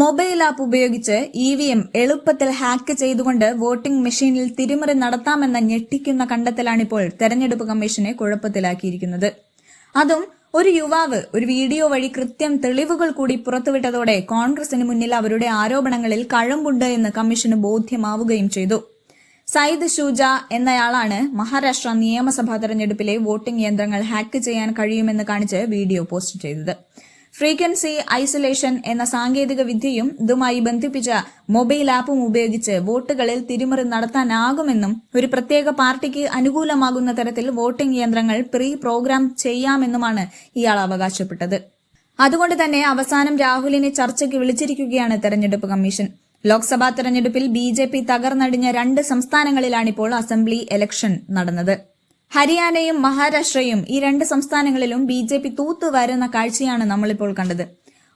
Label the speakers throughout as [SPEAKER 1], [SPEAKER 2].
[SPEAKER 1] Mobile app ഉപയോഗിച്ച് E V M എളുപ്പത്തിൽ hack ചെയ്തുകൊണ്ട് വോട്ടിംഗ് മെഷീനിൽ തിരിമറി നടത്താമെന്ന ഞെട്ടിക്കുന്ന കണ്ടെത്തലാണിപ്പോൾ തെരഞ്ഞെടുപ്പ് കമ്മീഷനെ കുഴപ്പത്തിലാക്കിയിരിക്കുന്നത്. അതും ഒരു യുവാവ് ഒരു വീഡിയോ വഴി കൃത്യം തെളിവുകൾ കൂടി പുറത്തുവിട്ടതോടെ കോൺഗ്രസിന് മുന്നിൽ അവരുടെ ആരോപണങ്ങളിൽ കഴമ്പുണ്ട് എന്ന് കമ്മീഷന് ബോധ്യമാവുകയും ചെയ്തു. സയ്യിദ് ഷൂജ എന്നയാളാണ് മഹാരാഷ്ട്ര നിയമസഭാ തെരഞ്ഞെടുപ്പിലെ വോട്ടിംഗ് യന്ത്രങ്ങൾ ഹാക്ക് ചെയ്യാൻ കഴിയുമെന്ന് കാണിച്ച് വീഡിയോ പോസ്റ്റ് ചെയ്തത്. ഫ്രീക്വൻസി ഐസൊലേഷൻ എന്ന സാങ്കേതിക വിദ്യയും ഇതുമായി ബന്ധിപ്പിച്ച മൊബൈൽ ആപ്പും ഉപയോഗിച്ച് വോട്ടുകളിൽ തിരിമറി നടത്താനാകുമെന്നും ഒരു പ്രത്യേക പാർട്ടിക്ക് അനുകൂലമാകുന്ന തരത്തിൽ വോട്ടിംഗ് യന്ത്രങ്ങൾ പ്രീ പ്രോഗ്രാം ചെയ്യാമെന്നുമാണ് ഇയാൾ അവകാശപ്പെട്ടത്. അതുകൊണ്ട് തന്നെ അവസാനം രാഹുലിനെ ചർച്ചയ്ക്ക് വിളിച്ചിരിക്കുകയാണ് തെരഞ്ഞെടുപ്പ് കമ്മീഷൻ. ലോക്സഭാ തെരഞ്ഞെടുപ്പിൽ ബിജെപി തകർന്നടിഞ്ഞ രണ്ട് സംസ്ഥാനങ്ങളിലാണിപ്പോൾ അസംബ്ലി ഇലക്ഷൻ നടന്നത്. ഹരിയാനയും മഹാരാഷ്ട്രയും ഈ രണ്ട് സംസ്ഥാനങ്ങളിലും ബി ജെ പി തൂത്തുവാരുന്ന കാഴ്ചയാണ് നമ്മളിപ്പോൾ കണ്ടത്.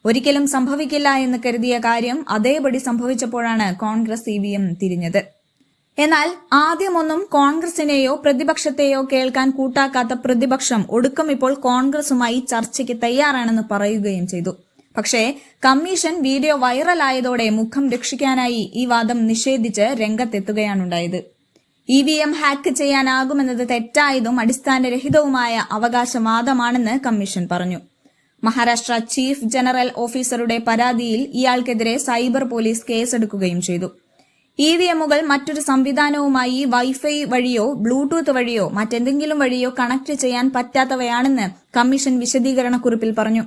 [SPEAKER 1] ഒരിക്കലും സംഭവിക്കില്ല എന്ന് കരുതിയ കാര്യം അതേപടി സംഭവിച്ചപ്പോഴാണ് കോൺഗ്രസ് സി വി എം തിരിഞ്ഞത്. എന്നാൽ ആദ്യമൊന്നും കോൺഗ്രസിനെയോ പ്രതിപക്ഷത്തെയോ കേൾക്കാൻ കൂട്ടാക്കാത്ത പ്രതിപക്ഷം ഒടുക്കം ഇപ്പോൾ കോൺഗ്രസുമായി ചർച്ചയ്ക്ക് തയ്യാറാണെന്ന് പറയുകയും ചെയ്തു. പക്ഷേ കമ്മീഷൻ വീഡിയോ വൈറലായതോടെ മുഖം രക്ഷിക്കാനായി ഈ വാദം നിഷേധിച്ച് രംഗത്തെത്തുകയാണുണ്ടായത്. ഇ വി എം ഹാക്ക് ചെയ്യാനാകുമെന്നത് തെറ്റായതും അടിസ്ഥാനരഹിതവുമായ അവകാശവാദമാണെന്ന് കമ്മീഷൻ പറഞ്ഞു. മഹാരാഷ്ട്ര ചീഫ് ജനറൽ ഓഫീസറുടെ പരാതിയിൽ ഇയാൾക്കെതിരെ സൈബർ പോലീസ് കേസെടുക്കുകയും ചെയ്തു. ഇ വി എമ്മുകൾ മറ്റൊരു സംവിധാനവുമായി വൈഫൈ വഴിയോ ബ്ലൂടൂത്ത് വഴിയോ മറ്റെന്തെങ്കിലും വഴിയോ കണക്ട് ചെയ്യാൻ പറ്റാത്തവയാണെന്ന് കമ്മീഷൻ വിശദീകരണക്കുറിപ്പിൽ പറഞ്ഞു.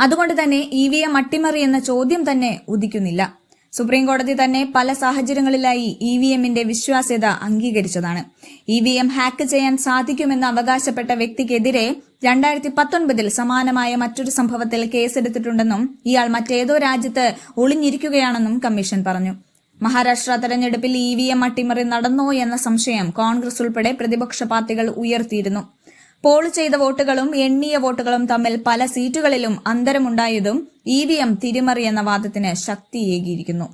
[SPEAKER 1] അതുകൊണ്ട് തന്നെ ഇ വി എം അട്ടിമറി എന്ന ചോദ്യം തന്നെ ഉദിക്കുന്നില്ല. സുപ്രീം കോടതി തന്നെ പല സാഹചര്യങ്ങളിലായി ഇ വി എമ്മിന്റെ വിശ്വാസ്യത അംഗീകരിച്ചതാണ്. ഇ വി എം ഹാക്ക് ചെയ്യാൻ സാധിക്കുമെന്ന് അവകാശപ്പെട്ട വ്യക്തിക്കെതിരെ രണ്ടായിരത്തി പത്തൊൻപതിൽ സമാനമായ മറ്റൊരു സംഭവത്തിൽ കേസെടുത്തിട്ടുണ്ടെന്നും ഇയാൾ മറ്റേതോ രാജ്യത്ത് ഒളിഞ്ഞിരിക്കുകയാണെന്നും കമ്മീഷൻ പറഞ്ഞു. മഹാരാഷ്ട്ര തെരഞ്ഞെടുപ്പിൽ ഇ വി എം അട്ടിമറി നടന്നോ എന്ന സംശയം കോൺഗ്രസ് ഉൾപ്പെടെ പ്രതിപക്ഷ പാർട്ടികൾ ഉയർത്തിയിരുന്നു. പോൾ ചെയ്ത വോട്ടുകളും എണ്ണിയ വോട്ടുകളും തമ്മിൽ പല സീറ്റുകളിലും അന്തരമുണ്ടായതും ഇ വി എം തിരിമറി എന്ന വാദത്തിന് ശക്തിയേകിയിരിക്കുന്നു